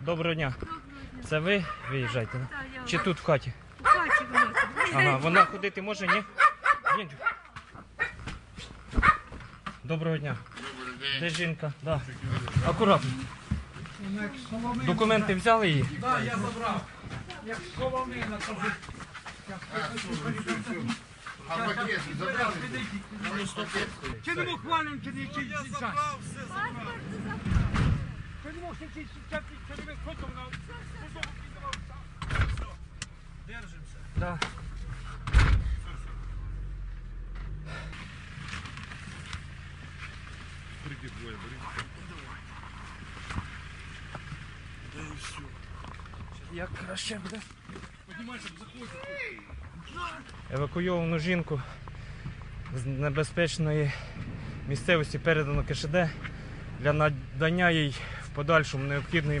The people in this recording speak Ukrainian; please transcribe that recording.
Доброго дня. Це ви виїжджаєте? да? Так, я Чи тут в хаті? у хаті вона. Ага, вона ходити може, ні? Ні. Доброго дня. Де жінка? Да. Акуратно. Документи взяли її? Так, я забрав. Як соломина, то вже. А пакет забрали? Чи не хвалим, чи не чи забрав. Чи не мог потім на Да. Як краще буде? Евакуйовану жінку з небезпечної місцевості передано КШД для надання їй подальшому необхідної медичної